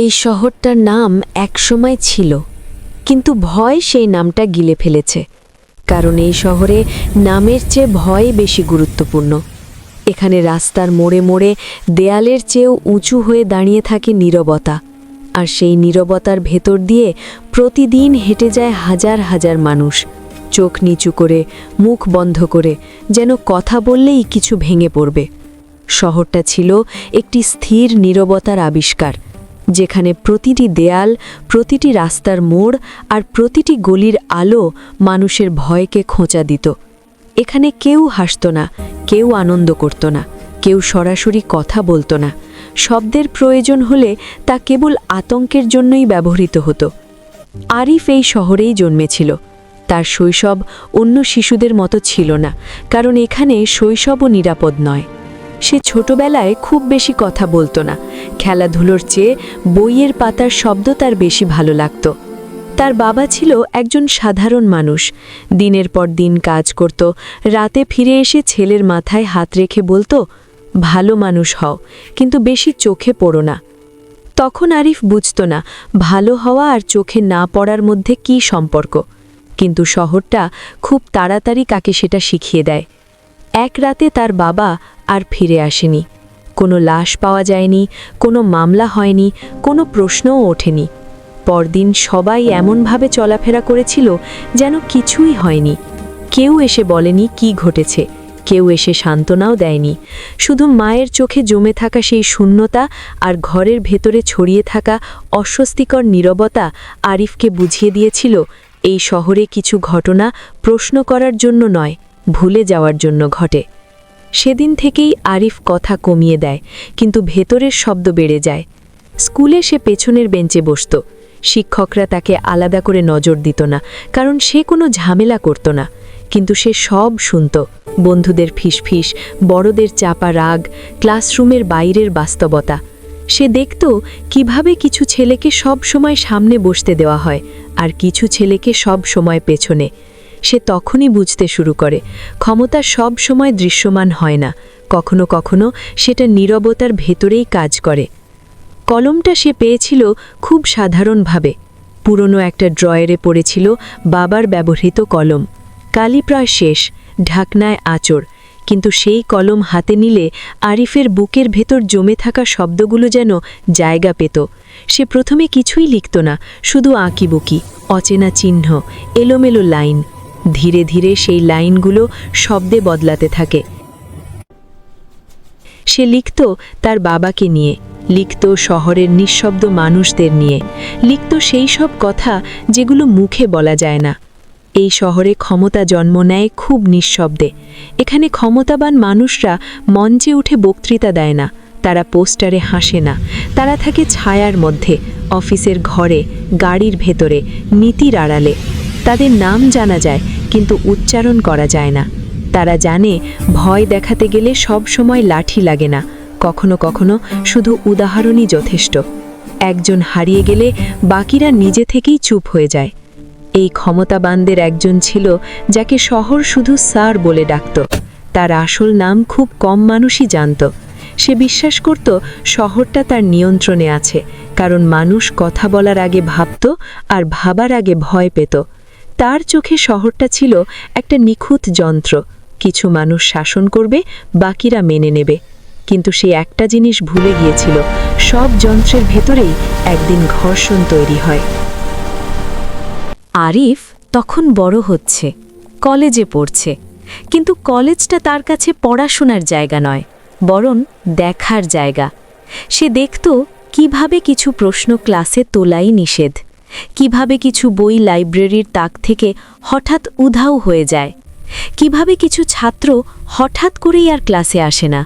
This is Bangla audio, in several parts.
এই শহরটার নাম একসময় ছিল, কিন্তু ভয় সেই নামটা গিলে ফেলেছে, কারণ এই শহরে নামের চেয়ে ভয় বেশি গুরুত্বপূর্ণ। এখানে রাস্তার মোড়ে মোড়ে দেয়ালের চেয়েও উঁচু হয়ে দাঁড়িয়ে থাকে নীরবতা, আর সেই নীরবতার ভেতর দিয়ে প্রতিদিন হেঁটে যায় হাজার হাজার মানুষ, চোখ নিচু করে, মুখ বন্ধ করে, যেন কথা বললেই কিছু ভেঙে পড়বে। শহরটা ছিল একটি স্থির নীরবতার আবিষ্কার যেখানে প্রতিটি দেয়াল, প্রতিটি রাস্তার মোড় আর প্রতিটি গলির আলো মানুষের ভয়কে খোঁচা দিত। এখানে কেউ হাসত না, কেউ আনন্দ করত না, কেউ সরাসরি কথা বলতো না। শব্দের প্রয়োজন হলে তা কেবল আতঙ্কের জন্যই ব্যবহৃত হতো। আরিফ এই শহরেই জন্মেছিল। তার শৈশব অন্য শিশুদের মতো ছিল না, কারণ এখানে শৈশবও নিরাপদ নয়। সে ছোটবেলায় খুব বেশি কথা বলতো না। খেলাধুলোর চেয়ে বইয়ের পাতার শব্দ তার বেশি ভালো লাগতো। তার বাবা ছিল একজন সাধারণ মানুষ। দিনের পর দিন কাজ করত, রাতে ফিরে এসে ছেলের মাথায় হাত রেখে বলতো, ভালো মানুষ হও, কিন্তু বেশি চোখে পড়ো না। তখন আরিফ বুঝত না, ভালো হওয়া আর চোখে না পড়ার মধ্যে কী সম্পর্ক। কিন্তু শহরটা খুব তাড়াতাড়ি কাকে সেটা শিখিয়ে দেয়। এক রাতে তার বাবা আর ফিরে আসেনি। কোনো লাশ পাওয়া যায়নি, কোনো মামলা হয়নি, কোনো প্রশ্নও ওঠেনি। পরদিন সবাই এমনভাবে চলাফেরা করেছিল যেন কিছুই হয়নি। কেউ এসে বলেনি কি ঘটেছে, কেউ এসে সান্ত্বনাও দেয়নি। শুধু মায়ের চোখে জমে থাকা সেই শূন্যতা আর ঘরের ভেতরে ছড়িয়ে থাকা অস্বস্তিকর নীরবতা আরিফকে বুঝিয়ে দিয়েছিল, এই শহরে কিছু ঘটনা প্রশ্ন করার জন্য নয়, ভুলে যাওয়ার জন্য ঘটে। সেদিন থেকেই আরিফ কথা কমিয়ে দেয়, কিন্তু ভেতরের শব্দ বেড়ে যায়। স্কুলে সে পেছনের বেঞ্চে বসত। শিক্ষকরা তাকে আলাদা করে নজর দিত না, কারণ সে কোনো ঝামেলা করত না। কিন্তু সে সব শুনত। বন্ধুদের ফিসফিস, বড়দের চাপা রাগ, ক্লাসরুমের বাইরের বাস্তবতা। সে দেখত কীভাবে কিছু ছেলেকে সব সময় সামনে বসতে দেওয়া হয়, আর কিছু ছেলেকে সব সময় পেছনে। সে তখনই বুঝতে শুরু করে, ক্ষমতা সব সময় দৃশ্যমান হয় না, কখনো কখনো সেটা নীরবতার ভেতরেই কাজ করে। কলমটা সে পেয়েছিল খুব সাধারণভাবে, পুরনো একটা ড্রয়ারে পড়েছিল বাবার ব্যবহৃত কলম কালি প্রায় শেষ, ঢাকনায় আচর কিন্তু সেই কলম হাতে নিলে আরিফের বুকের ভেতর জমে থাকা শব্দগুলো যেন জায়গা পেত। সে প্রথমে কিছুই লিখত না, শুধু আঁকিবুকি, অচেনা চিহ্ন, এলোমেলো লাইন। ধীরে ধীরে সেই লাইনগুলো শব্দে বদলাতে থাকে। সে লিখত তার বাবাকে নিয়ে, লিখত শহরের নিঃশব্দ মানুষদের নিয়ে, লিখত সেই সব কথা যেগুলো মুখে বলা যায় না। এই শহরে ক্ষমতা জন্ম নেয় খুব নিঃশব্দে। এখানে ক্ষমতাবান মানুষরা মঞ্চে উঠে বক্তৃতা দেয় না, তারা পোস্টারে হাসে না, তারা থাকে ছায়ার মধ্যে, অফিসের ঘরে, গাড়ির ভেতরে, নীতির আড়ালে। তাদের নাম জানা যায় কিন্তু উচ্চারণ করা যায় না। তারা জানে, ভয় দেখাতে গেলে সব সময় লাঠি লাগে না। কখনো কখনো শুধু উদাহরণই যথেষ্ট। একজন হারিয়ে গেলে বাকিরা নিজে থেকেই চুপ হয়ে যায়। এই ক্ষমতাবানদের একজন ছিল, যাকে শহর শুধু স্যার বলে ডাকত। তার আসল নাম খুব কম মানুষই জানত। সে বিশ্বাস করত, শহরটা তার নিয়ন্ত্রণে আছে, কারণ মানুষ কথা বলার আগে ভাবত আর ভাবার আগে ভয় পেত। তার চোখে শহরটা ছিল একটা নিখুঁত যন্ত্র। কিছু মানুষ শাসন করবে, বাকিরা মেনে নেবে। কিন্তু সে একটা জিনিস ভুলে গিয়েছিল, সব যন্ত্রের ভেতরেই একদিন ঘর্ষণ তৈরি হয়। আরিফ তখন বড় হচ্ছে, কলেজে পড়ছে। কিন্তু কলেজটা তার কাছে পড়াশোনার জায়গা নয়, বরং দেখার জায়গা। সে দেখত কীভাবে কিছু প্রশ্ন ক্লাসে তোলাই নিষেধ। কীভাবে কিছু বই লাইব্রেরির তাক থেকে হঠাৎ উধাও হয়ে যায়? কীভাবে কিছু ছাত্র হঠাৎ করেই আর ক্লাসে আসে না?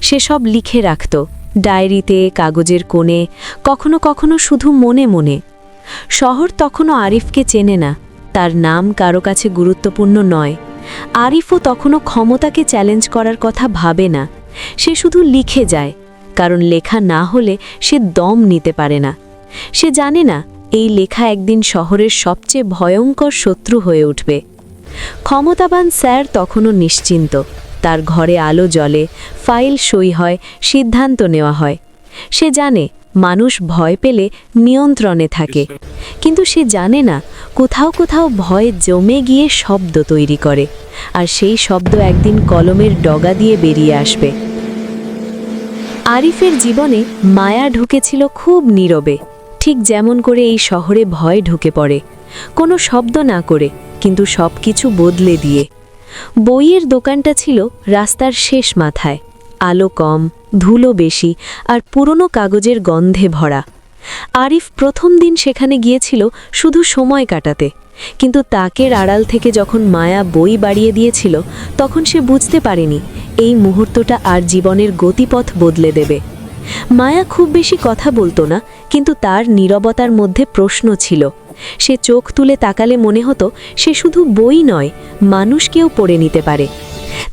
সে সব লিখে রাখত, ডায়েরিতে, কাগজের কোণে, কখনো কখনো শুধু মনে মনে। শহর তখনও আরিফকে চেনে না, তার নাম কারও কাছে গুরুত্বপূর্ণ নয়। আরিফও তখনও ক্ষমতাকে চ্যালেঞ্জ করার কথা ভাবে না। সে শুধু লিখে যায়, কারণ লেখা না হলে সে দম নিতে পারে না। সে জানে না এই লেখা একদিন শহরের সবচেয়ে ভয়ঙ্কর শত্রু হয়ে উঠবে। ক্ষমতাবান স্যার তখনও নিশ্চিন্ত। তার ঘরে আলো জ্বলে, ফাইল সই হয়, সিদ্ধান্ত নেওয়া হয়। সে জানে, মানুষ ভয় পেলে নিয়ন্ত্রণে থাকে। কিন্তু সে জানে না, কোথাও কোথাও ভয় জমে গিয়ে শব্দ তৈরি করে। আর সেই শব্দ একদিন কলমের ডগা দিয়ে বেরিয়ে আসবে। আরিফের জীবনে মায়া ঢুকেছিল খুব নীরবে। ঠিক যেমন করে এই শহরে ভয় ঢুকে পড়ে, কোনো শব্দ না করে, কিন্তু সব কিছু বদলে দিয়ে। বইয়ের দোকানটা ছিল রাস্তার শেষ মাথায়, আলো কম, ধুলো বেশি আর পুরনো কাগজের গন্ধে ভরা। আরিফ প্রথম দিন সেখানে গিয়েছিল শুধু সময় কাটাতে, কিন্তু তাকের আড়াল থেকে যখন মায়া বই বাড়িয়ে দিয়েছিল, তখন সে বুঝতে পারেনি এই মুহূর্তটা আর জীবনের গতিপথ বদলে দেবে। মায়া খুব বেশি কথা বলতো না, কিন্তু তার নীরবতার মধ্যে প্রশ্ন ছিল। সে চোখ তুলে তাকালে মনে হতো সে শুধু বই নয়, মানুষকেও পড়ে নিতে পারে।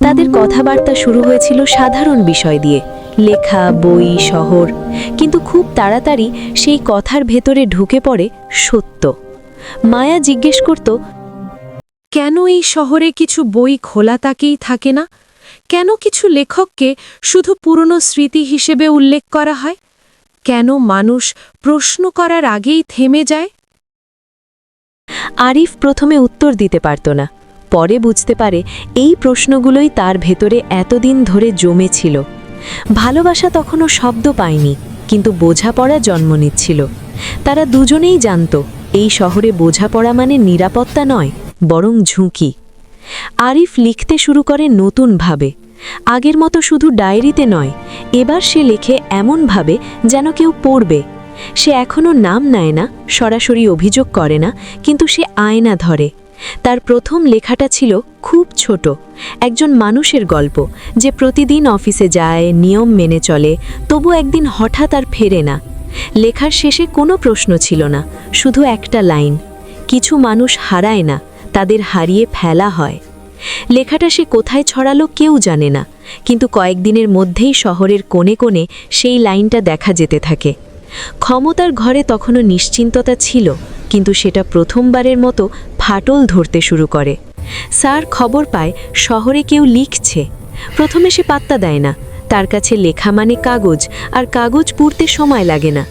তাদের কথাবার্তা শুরু হয়েছিল সাধারণ বিষয় দিয়ে, লেখা, বই, শহর। কিন্তু খুব তাড়াতাড়ি সেই কথার ভেতরে ঢুকে পড়ে সত্য। মায়া জিজ্ঞেস করত, কেন এই শহরে কিছু বই খোলা তাকেই থাকে না? কেন কিছু লেখককে শুধু পুরনো স্মৃতি হিসেবে উল্লেখ করা হয়? কেন মানুষ প্রশ্ন করার আগেই থেমে যায়? আরিফ প্রথমে উত্তর দিতে পারত না। পরে বুঝতে পারে এই প্রশ্নগুলোই তার ভেতরে এতদিন ধরে জমেছিল। ভালোবাসা তখনও শব্দ পায়নি, কিন্তু বোঝাপড়া জন্ম নিচ্ছিল। তারা দুজনেই জানত, এই শহরে বোঝাপড়া মানে নিরাপত্তা নয়, বরং ঝুঁকি। আরিফ লিখতে শুরু করে নতুনভাবে। আগের মতো শুধু ডায়েরিতে নয়, এবার সে লেখে এমনভাবে যেন কেউ পড়বে। সে এখনও নাম নেয় না, সরাসরি অভিযোগ করে না, কিন্তু সে আয়না ধরে। তার প্রথম লেখাটা ছিল খুব ছোট, একজন মানুষের গল্প, যে প্রতিদিন অফিসে যায়, নিয়ম মেনে চলে, তবু একদিন হঠাৎ আর ফেরে না। লেখার শেষে কোনো প্রশ্ন ছিল না, শুধু একটা লাইন, কিছু মানুষ হারায় না তাদের হারিয়ে ফেলা হয়। লেখাটা সে কোথায় ছড়ালো কেউ জানে না, কিন্তু কয়েকদিনের মধ্যেই শহরের কোণে কোণে সেই লাইনটা দেখা যেতে থাকে। ক্ষমতার ঘরে তখনও নিশ্চিন্ততা ছিল, কিন্তু সেটা প্রথমবারের মতো ফাটল ধরতে শুরু করে। স্যার খবর পায়, শহরে কেউ লিখছে। প্রথমে সে পাত্তা দেয় না, তার কাছে লেখা মানে কাগজ, আর কাগজ পুড়তে সময় লাগে না।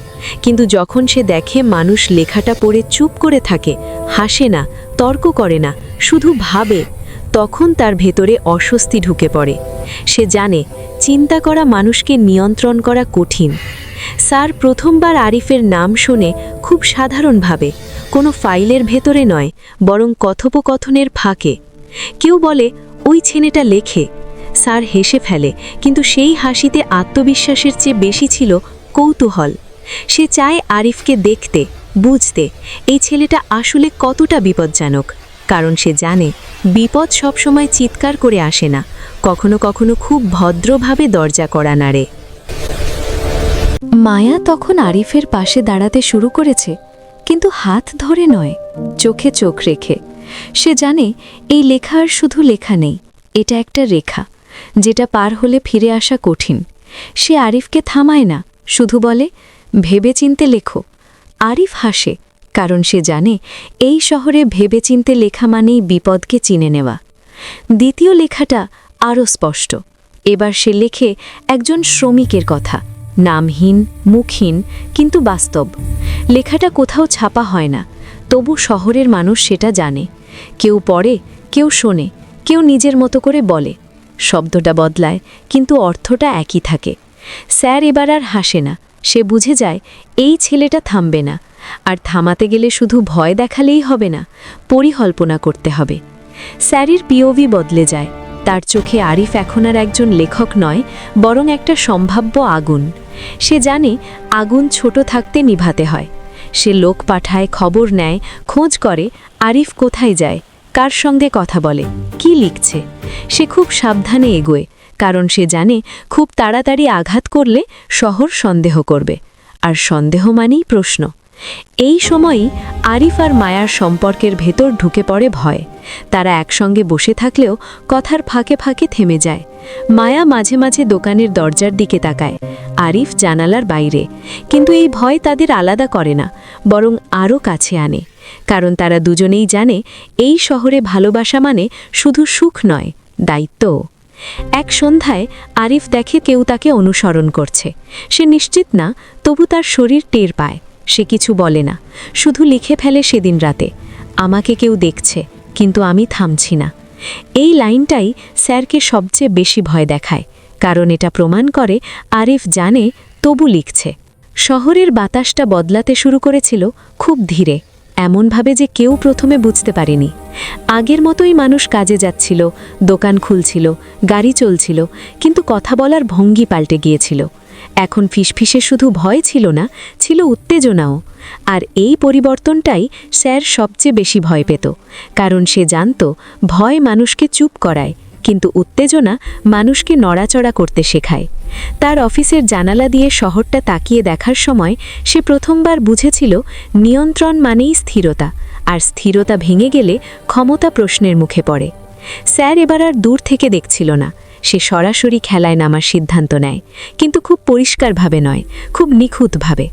কিন্তু যখন সে দেখে মানুষ লেখাটা পড়ে চুপ করে থাকে, হাসে না তর্ক করে না, শুধু ভাবে, তখন তার ভেতরে অস্বস্তি ঢুকে পড়ে। সে জানে, চিন্তা করা মানুষকে নিয়ন্ত্রণ করা কঠিন। স্যার প্রথমবার আরিফের নাম শুনে খুব সাধারণভাবে কোনো ফাইলের ভেতরে নয়, বরং কথোপকথনের ফাঁকে। কেউ বলে, ওই ছেলেটা লেখে। স্যার হেসে ফেলে, কিন্তু সেই হাসিতে আত্মবিশ্বাসের চেয়ে বেশি ছিল কৌতূহল। সে চায় আরিফকে দেখতে। বুঝতে এই ছেলেটা আসলে কতটা বিপজ্জনক, কারণ সে জানে বিপদ সবসময় চিৎকার করে আসে না, কখনো কখনো খুব ভদ্রভাবে দরজা করা নাড়ে। মায়া তখন আরিফের পাশে দাঁড়াতে শুরু করেছে, কিন্তু হাত ধরে নয়, চোখে চোখ রেখে। সে জানে এই লেখা আর শুধু লেখা নেই, এটা একটা রেখা, যেটা পার হলে ফিরে আসা কঠিন। সে আরিফকে থামায় না, শুধু বলে, ভেবেচিন্তে লেখো। আরিফ হাসে, কারণ সে জানে এই শহরে ভেবেচিন্তে লেখা মানেই বিপদকে চিনে নেওয়া। দ্বিতীয় লেখাটা আরও স্পষ্ট। এবার সে লেখে একজন শ্রমিকের কথা। নামহীন, মুখহীন, কিন্তু বাস্তব। লেখাটা কোথাও ছাপা হয় না। তবু শহরের মানুষ সেটা জানে। কেউ পড়ে, কেউ শোনে, কেউ নিজের মতো করে বলে। শব্দটা বদলায়, কিন্তু অর্থটা একই থাকে। স্যার এবার আর হাসে না। সে বুঝে যায় এই ছেলেটা থামবে না। আর থামাতে গেলে শুধু ভয় দেখালেই হবে না, পরিকল্পনা করতে হবে। স্যারির পিওভি বদলে যায়। তার চোখে আরিফ এখন আর একজন লেখক নয়, বরং একটা সম্ভাব্য আগুন। সে জানে আগুন ছোট থাকতে নিভাতে হয়। সে লোক পাঠায়, খবর নেয়, খোঁজ করে, আরিফ কোথায় যায়, কার সঙ্গে কথা বলে, কি লিখছে। সে খুব সাবধানে এগোয়। কারণ সে জানে খুব তাড়াতাড়ি আঘাত করলে শহর সন্দেহ করবে। আর সন্দেহ মানেই প্রশ্ন। এই সময়ই আরিফ আর মায়ার সম্পর্কের ভেতর ঢুকে পড়ে ভয়। তারা একসঙ্গে বসে থাকলেও কথার ফাঁকে ফাঁকে থেমে যায়। মায়া মাঝে মাঝে দোকানের দরজার দিকে তাকায়। আরিফ জানালার বাইরে। কিন্তু এই ভয় তাদের আলাদা করে না, বরং আরও কাছে আনে। কারণ তারা দুজনেই জানে, এই শহরে ভালোবাসা মানে শুধু সুখ নয়, দায়িত্বও। এক সন্ধ্যায় আরিফ দেখে কেউ তাকে অনুসরণ করছে। সে নিশ্চিত না, তবু তার শরীর টের পায়। সে কিছু বলে না, শুধু লিখে ফেলে সেদিন রাতে। আমাকে কেউ দেখছে, কিন্তু আমি থামছি না। এই লাইনটাই স্যারকে সবচেয়ে বেশি ভয় দেখায়, কারণ এটা প্রমাণ করে আরিফ জানে তবু লিখছে। শহরের বাতাসটা বদলাতে শুরু করেছিল খুব ধীরে। এমনভাবে যে কেউ প্রথমে বুঝতে পারেনি। আগের মতোই মানুষ কাজে যাচ্ছিল, দোকান খুলছিল, গাড়ি চলছিল, কিন্তু কথা বলার ভঙ্গি পাল্টে গিয়েছিল। এখন ফিসফিসে শুধু ভয় ছিল না, ছিল উত্তেজনাও। আর এই পরিবর্তনটাই স্যার সবচেয়ে বেশি ভয় পেত, কারণ সে জানত ভয় মানুষকে চুপ করায় কিন্তু উত্তেজনা মানুষকে নড়াচড়া করতে শেখায়। তার অফিসের জানালা দিয়ে শহরটা তাকিয়ে দেখার সময় সে প্রথমবার বুঝেছিল নিয়ন্ত্রণ মানেই স্থিরতা, আর স্থিরতা ভেঙে গেলে ক্ষমতা প্রশ্নের মুখে পড়ে। স্যার এবার আর দূর থেকে দেখছিল না। সে সরাসরি খেলায় নামার সিদ্ধান্ত নেয়, কিন্তু খুব পরিষ্কারভাবে নয়, খুব নিখুঁতভাবে।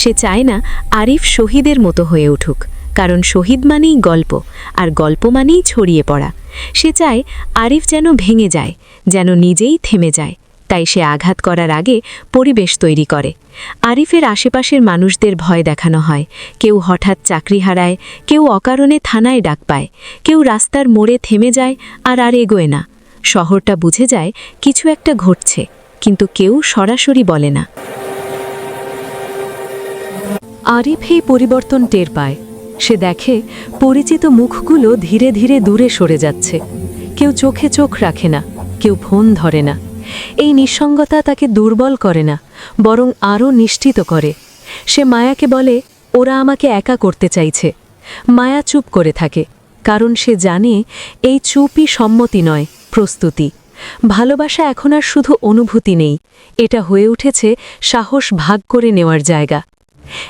সে চায় না আরিফ শহীদের মতো হয়ে উঠুক। কারণ শহীদ মানেই গল্প, আর গল্প মানেই ছড়িয়ে পড়া। সে চায় আরিফ যেন ভেঙে যায়, যেন নিজেই থেমে যায়। তাই সে আঘাত করার আগে পরিবেশ তৈরি করে। আরিফের আশেপাশের মানুষদের ভয় দেখানো হয়। কেউ হঠাৎ চাকরি হারায়, কেউ অকারণে থানায় ডাক পায়, কেউ রাস্তার মোড়ে থেমে যায়, আর আর এগোয় না। শহরটা বুঝে যায় কিছু একটা ঘটছে, কিন্তু কেউ সরাসরি বলে না। আরিফ এই পরিবর্তন টের পায়। সে দেখে পরিচিত মুখগুলো ধীরে ধীরে দূরে সরে যাচ্ছে। কেউ চোখে চোখ রাখে না, কেউ ফোন ধরে না। এই নিঃসঙ্গতা তাকে দুর্বল করে না, বরং আরও নিশ্চিত করে। সে মায়াকে বলে, ওরা আমাকে একা করতে চাইছে। মায়া চুপ করে থাকে, কারণ সে জানে এই চুপই সম্মতি নয়, প্রস্তুতি। ভালোবাসা এখন আর শুধু অনুভূতি নেই। এটা হয়ে উঠেছে সাহস ভাগ করে নেওয়ার জায়গা।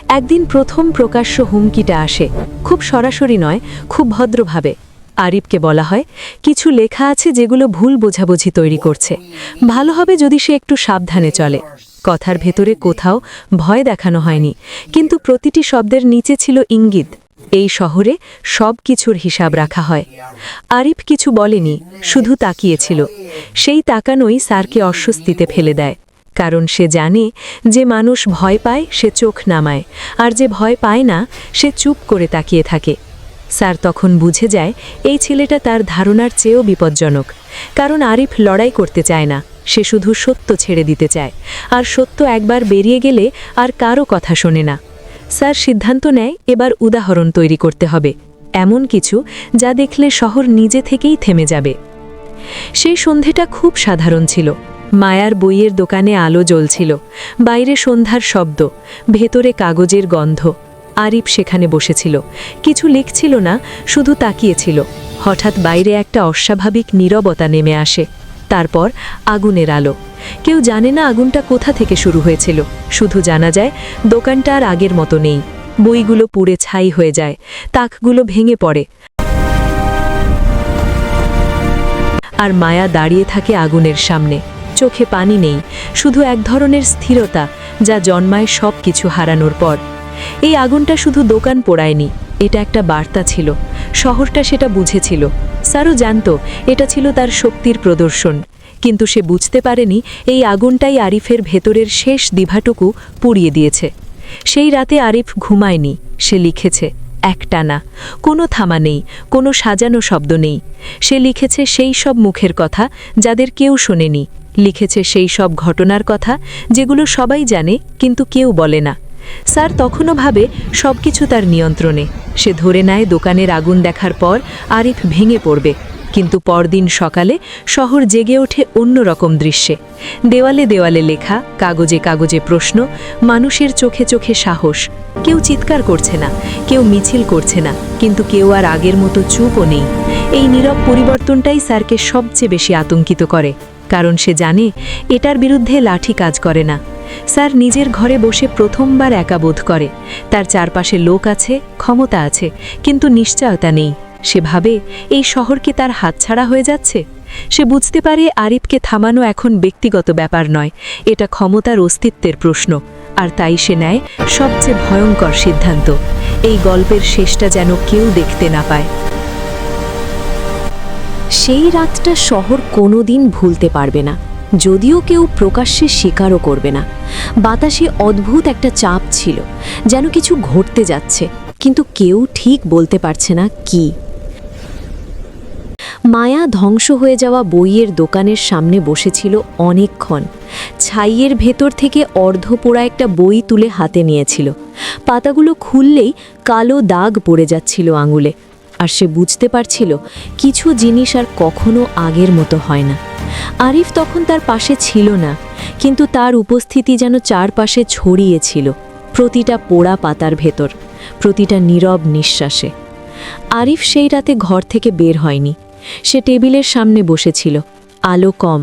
একদিন প্রথম প্রকাশ্য হুমকিটা আসে। খুব সরাসরি নয়, খুব ভদ্রভাবে। আরিফকে বলা হয়, কিছু লেখা আছে যেগুলো ভুল বোঝাবুঝি তৈরি করছে। ভালো হবে যদি সে একটু সাবধানে চলে। কথার ভেতরে কোথাও ভয় দেখানো হয়নি, কিন্তু প্রতিটি শব্দের নিচে ছিল ইঙ্গিত। এই শহরে সব কিছুর হিসাব রাখা হয়। আরিফ কিছু বলেনি, শুধু তাকিয়েছিল। সেই তাকানোই স্যারকে অস্বস্তিতে ফেলে দেয়। কারণ সে জানে যে মানুষ ভয় পায়, সে চোখ নামায়, আর যে ভয় পায় না, সে চুপ করে তাকিয়ে থাকে। স্যার তখন বুঝে যায়, এই ছেলেটা তার ধারণার চেয়েও বিপজ্জনক। কারণ আরিফ লড়াই করতে চায় না, সে শুধু সত্য ছেড়ে দিতে চায়, আর সত্য একবার বেরিয়ে গেলে আর কারও কথা শোনে না। স্যার সিদ্ধান্ত নেয়, এবার উদাহরণ তৈরি করতে হবে, এমন কিছু যা দেখলে শহর নিজে থেকেই থেমে যাবে। সেই সন্ধেটা খুব সাধারণ ছিল। মায়ার বইয়ের দোকানে আলো জ্বলছিল। বাইরে সন্ধ্যার শব্দ, ভেতরে কাগজের গন্ধ। আরিফ সেখানে বসেছিল। কিছু লিখছিল না, শুধু তাকিয়েছিল। হঠাৎ বাইরে একটা অস্বাভাবিক নীরবতা নেমে আসে। তারপর আগুনের আলো। কেউ জানে না আগুনটা কোথা থেকে শুরু হয়েছিল। শুধু জানা যায়, দোকানটা আর আগের মতো নেই। বইগুলো পুড়ে ছাই হয়ে যায়। তাকগুলো ভেঙে পড়ে। আর মায়া দাঁড়িয়ে থাকে আগুনের সামনে। চোখে পানি নেই, শুধু এক ধরনের স্থিরতা যা জন্মায় সব কিছু হারানোর পর। এই আগুনটা শুধু দোকান পোড়ায়নি, এটা একটা বার্তা ছিল, শহরটা সেটা বুঝেছিল। সারও জানত, এটা ছিল তার শক্তির প্রদর্শন, কিন্তু সে বুঝতে পারেনি এই আগুনটাই আরিফের ভেতরের শেষ দিভাটুকু পুড়িয়ে দিয়েছে। সেই রাতে আরিফ ঘুমায়নি, সে লিখেছে একটানা কোনো থামা নেই, কোনো সাজানো শব্দ নেই। সে লিখেছে সেই সব মুখের কথা যাদের কেউ শোনেনি। লিখেছে সেই সব ঘটনার কথা যেগুলো সবাই জানে কিন্তু কেউ বলে না। স্যার তখনও ভাবে সব কিছু তার নিয়ন্ত্রণে। সে ধরে নেয় দোকানের আগুন দেখার পর আরিফ ভেঙে পড়বে। কিন্তু পরদিন সকালে শহর জেগে ওঠে অন্য রকম দৃশ্যে। দেওয়ালে দেওয়ালে লেখা, কাগজে কাগজে প্রশ্ন, মানুষের চোখে চোখে সাহস। কেউ চিৎকার করছে না, কেউ মিছিল করছে না, কিন্তু কেউ আর আগের মতো চুপও নেই। এই নীরব পরিবর্তনটাই স্যারকে সবচেয়ে বেশি আতঙ্কিত করে। কারণ সে জানে এটার বিরুদ্ধে লাঠি কাজ করে না। স্যার নিজের ঘরে বসে প্রথমবার একা বোধ করে। তার চারপাশে লোক আছে, ক্ষমতা আছে, কিন্তু নিশ্চয়তা নেই। সে ভাবে, এই শহর কি তার হাতছাড়া হয়ে যাচ্ছে? সে বুঝতে পারে আরিফকে থামানো এখন ব্যক্তিগত ব্যাপার নয়, এটা ক্ষমতার অস্তিত্বের প্রশ্ন। আর তাই সে নেয় সবচেয়ে ভয়ঙ্কর সিদ্ধান্ত। এই গল্পের শেষটা যেন কেউ দেখতে না পায়। সেই রাতটা শহর কোনোদিন ভুলতে পারবে না, যদিও কেউ প্রকাশ্যে স্বীকারও করবে না। বাতাসে অদ্ভুত একটা চাপ ছিল, যেন কিছু ঘটতে যাচ্ছে, কিন্তু কেউ ঠিক বলতে পারছে না কি। মায়া ধ্বংস হয়ে যাওয়া বইয়ের দোকানের সামনে বসেছিল অনেকক্ষণ। ছাইয়ের ভেতর থেকে অর্ধপোড়া একটা বই তুলে হাতে নিয়েছিল। পাতাগুলো খুললেই কালো দাগ পড়ে যাচ্ছিল আঙুলে। আর সে বুঝতে পারছিল কিছু জিনিস আর কখনো আগের মতো হয় না। আরিফ তখন তার পাশে ছিল না, কিন্তু তার উপস্থিতি যেন চারপাশে ছড়িয়েছিল প্রতিটা পোড়া পাতার ভেতর, প্রতিটা নীরব নিঃশ্বাসে। আরিফ সেই রাতে ঘর থেকে বের হয়নি, সে টেবিলের সামনে বসেছিল, আলো কম,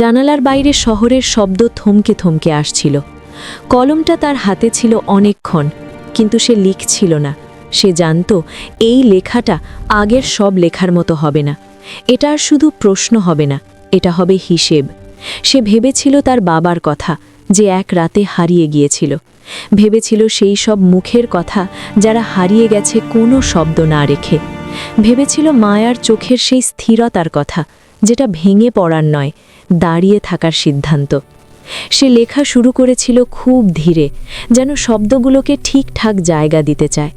জানালার বাইরে শহরের শব্দ থমকে থমকে আসছিল। কলমটা তার হাতে ছিল অনেকক্ষণ, কিন্তু সে লিখছিল না। সে জানত এই লেখাটা আগের সব লেখার মতো হবে না। এটা আর শুধু প্রশ্ন হবে না, এটা হবে হিসেব। সে ভেবেছিল তার বাবার কথা, যে এক রাতে হারিয়ে গিয়েছিল। ভেবেছিল সেই সব মুখের কথা যারা হারিয়ে গেছে কোনো শব্দ না রেখে। ভেবেছিল মায়ার চোখের সেই স্থিরতার কথা, যেটা ভেঙে পড়ার নয়, দাঁড়িয়ে থাকার সিদ্ধান্ত। সে লেখা শুরু করেছিল খুব ধীরে, যেন শব্দগুলোকে ঠিকঠাক জায়গা দিতে চায়।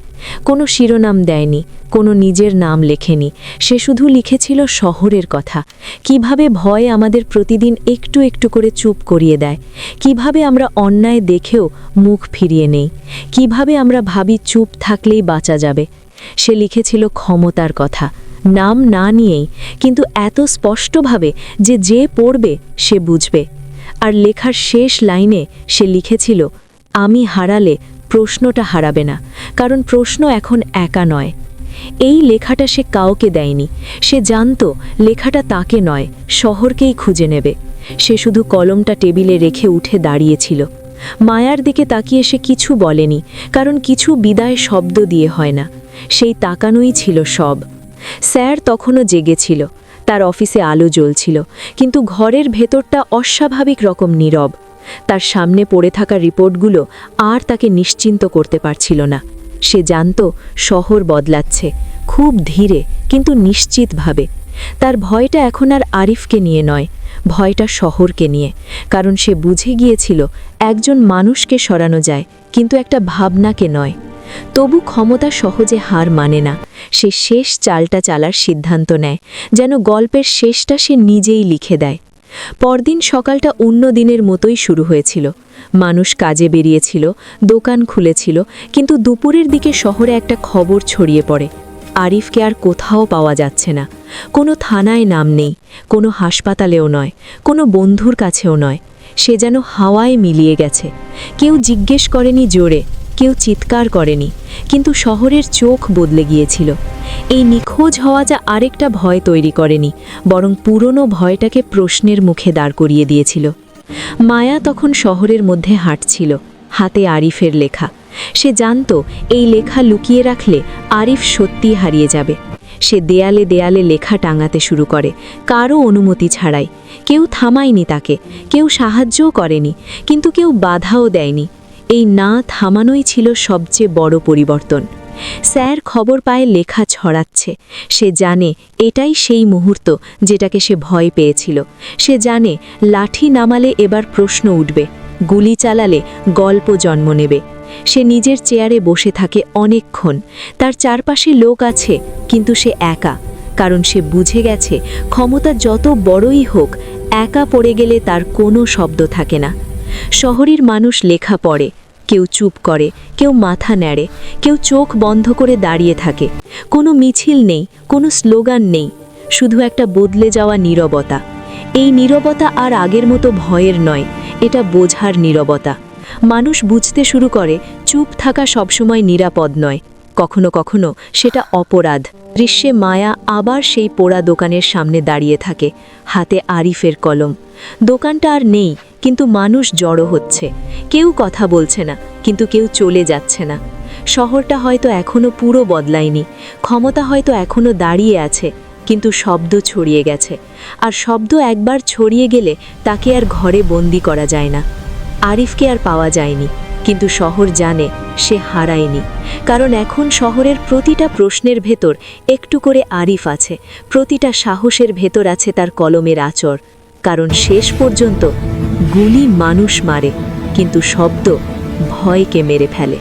কোনো শিরোনাম দেয়নি, কোনো নিজের নাম লেখেনি। সে শুধু লিখেছিল শহরের কথা। কীভাবে ভয় আমাদের প্রতিদিন একটু একটু করে চুপ করিয়ে দেয়? কীভাবে আমরা অন্যায় দেখেও মুখ ফিরিয়ে নেই? কীভাবে আমরা ভাবি চুপ থাকলেই বাঁচা যাবে? সে লিখেছিল ক্ষমতার কথা। নাম না নিয়েই, কিন্তু এত স্পষ্টভাবে যে যে পড়বে, সে বুঝবে। আর লেখার শেষ লাইনে সে লিখেছিল, আমি হারালে প্রশ্নটা হারাবে না, কারণ প্রশ্ন এখন একা নয়। এই লেখাটা সে কাউকে দেয়নি, সে জানত লেখাটা তাকে নয়, শহরকেই খুঁজে নেবে। সে শুধু কলমটা টেবিলে রেখে উঠে দাঁড়িয়েছিল। মায়ার দিকে তাকিয়ে সে কিছু বলেনি, কারণ কিছু বিদায় শব্দ দিয়ে হয় না। সেই তাকানোই ছিল সব। স্যার তখনও জেগেছিল, তার অফিসে আলো জ্বলছিল, কিন্তু ঘরের ভেতরটা অস্বাভাবিক রকম নীরব। তার সামনে পড়ে থাকা রিপোর্টগুলো আর তাকে নিশ্চিন্ত করতে পারছিল না। সে জানত শহর বদলাচ্ছে, খুব ধীরে কিন্তু নিশ্চিতভাবে। তার ভয়টা এখন আর আরিফকে নিয়ে নয়, ভয়টা শহরকে নিয়ে, কারণ সে বুঝে গিয়েছিল একজন মানুষকে সরানো যায়, কিন্তু একটা ভাবনাকে নয়। তবু ক্ষমতা সহজে হার মানে না, সে শেষ চালটা চালার সিদ্ধান্ত নেয়, যেন গল্পের শেষটা সে নিজেই লিখে দেয়। পরদিন সকালটা অন্য দিনের মতোই শুরু হয়েছিল। মানুষ কাজে বেরিয়েছিল, দোকান খুলেছিল, কিন্তু দুপুরের দিকে শহরে একটা খবর ছড়িয়ে পড়ে। আরিফকে আর কোথাও পাওয়া যাচ্ছে না। কোনো থানায় নাম নেই, কোনো হাসপাতালেও নয়, কোনো বন্ধুর কাছেও নয়। সে যেন হাওয়ায় মিলিয়ে গেছে। কেউ জিজ্ঞেস করেনি জোরে কেউ চিৎকার করেনি, কিন্তু শহরের চোখ বদলে গিয়েছিল। এই নিখোঁজ হওয়া যা আরেকটা ভয় তৈরি করেনি, বরং পুরনো ভয়টাকে প্রশ্নের মুখে দাঁড় করিয়ে দিয়েছিল। মায়া তখন শহরের মধ্যে হাঁটছিল, হাতে আরিফের লেখা। সে জানত, এই লেখা লুকিয়ে রাখলে আরিফ সত্যি হারিয়ে যাবে। সে দেয়ালে দেয়ালে লেখা টাঙাতে শুরু করে, কারও অনুমতি ছাড়াই। কেউ থামায়নি তাকে, কেউ সাহায্যও করেনি, কিন্তু কেউ বাধাও দেয়নি। এই না থামানোই ছিল সবচেয়ে বড় পরিবর্তন। স্যার খবর পায় লেখা ছড়াচ্ছে। সে জানে এটাই সেই মুহূর্ত যেটাকে সে ভয় পেয়েছিল। সে জানে লাঠি নামালে এবার প্রশ্ন উঠবে, গুলি চালালে গল্প জন্ম নেবে। সে নিজের চেয়ারে বসে থাকে অনেকক্ষণ। তার চারপাশে লোক আছে, কিন্তু সে একা। কারণ সে বুঝে গেছে, ক্ষমতা যত বড়ই হোক, একা পড়ে গেলে তার কোনো শব্দ থাকে না। শহরের মানুষ লেখা পড়ে, কেউ চুপ করে, কেউ মাথা নেড়ে, কেউ চোখ বন্ধ করে দাঁড়িয়ে থাকে। কোনো মিছিল নেই, কোনো স্লোগান নেই, শুধু একটা বদলে যাওয়া নীরবতা। এই নীরবতা আর আগের মতো ভয়ের নয়, এটা বোঝার নীরবতা। মানুষ বুঝতে শুরু করে, চুপ থাকা সবসময় নিরাপদ নয়। কখনো কখনো সেটা অপরাধ। দৃশ্যে মায়া আবার সেই পোড়া দোকানের সামনে দাঁড়িয়ে থাকে, হাতে আরিফের কলম। দোকানটা আর নেই কিন্তু মানুষ জড়ো হচ্ছে। কেউ কথা বলছে না, কিন্তু কেউ চলে যাচ্ছে না। শহরটা হয়তো এখনও পুরো বদলায়নি, ক্ষমতা হয়তো এখনও দাঁড়িয়ে আছে, কিন্তু শব্দ ছড়িয়ে গেছে। আর শব্দ একবার ছড়িয়ে গেলে তাকে আর ঘরে বন্দি করা যায় না। আরিফকে আর পাওয়া যায়নি, কিন্তু শহর জানে সে হারায়নি। কারণ এখন শহরের প্রতিটা প্রশ্নের ভেতর একটু করে আরিফ আছে, প্রতিটা সাহসের ভেতর আছে তার কলমের আচর কারণ শেষ পর্যন্ত গুলি মানুষ মারে কিন্তু শব্দ ভয়কে মেরে ফেলে।